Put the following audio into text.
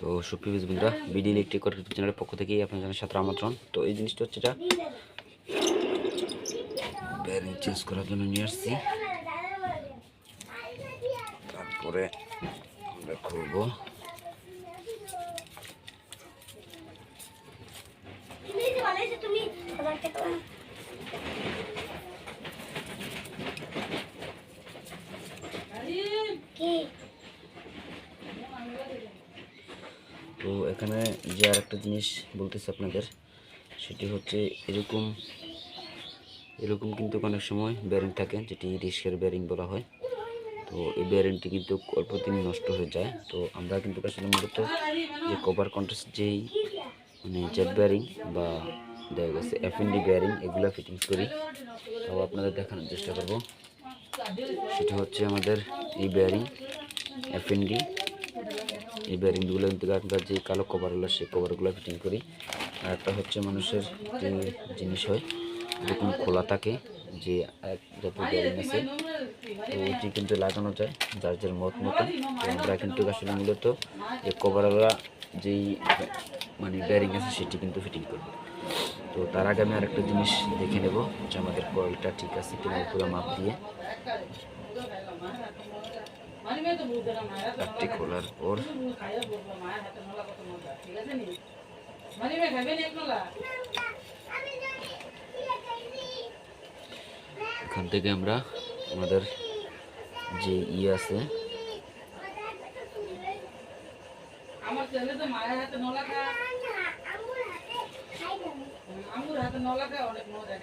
তো সুপ্রিয় বন্ধুরা, বিডি ইলেকট্রিক ইউটিউব চ্যানেলের পক্ষ থেকেই আপনার জানার সাথে আমন্ত্রণ। তো এই জিনিসটা হচ্ছে এটা ব্যারিং চেঞ্জ করার জন্য নিয়ে আসছি। তারপরে আমরা খুলবো তুমি তো এখানে যে আর একটা জিনিস বলতেছি আপনাদের, সেটি হচ্ছে এরকম এরকম কিন্তু অনেক সময় ব্যারিং থাকে, যেটি রিস্কের ব্যারিং বলা হয়। তো এই ব্যারিংটি কিন্তু অল্প দিন নষ্ট হয়ে যায়। তো আমরা কিন্তু আসলে মূলত যে কভার কন্ট্রাস্ট যেই মানে জেট ব্যারিং বা দেখা গেছে এফ এন ডি ব্যারিং এগুলো ফিটিংস করি, তাও আপনাদের দেখানোর চেষ্টা করব। সেটা হচ্ছে আমাদের এই ব্যারিং এফ এন ডি এই ব্যারিংগুলো কিন্তু আমরা যে কালো কভারগুলো, সেই কভারগুলো ফিটিং করি। আর একটা হচ্ছে মানুষের যে জিনিস হয় এরকম খোলা থাকে, যে জাতীয় ব্যারিং আছে, তো ওইটি কিন্তু লাগানো যায় যার যার মত মতো। আমরা কিন্তু আসলে মূলত এই কভারওয়ালা যেই মানে ব্যারিং আছে, সেটি কিন্তু ফিটিং করব। তো তার আগে আমি আরেকটা জিনিস দেখে নেব যে আমাদের কয়েলটা ঠিক আছে কিনা পুরো মাপ দিয়ে। কাঠটি খোলার পর এখান থেকে আমরা আমাদের যে ইয়ে আছে আমার ছেলে তো মায়ের হাতে নলা খায় হাতে নলা অনেক মজা।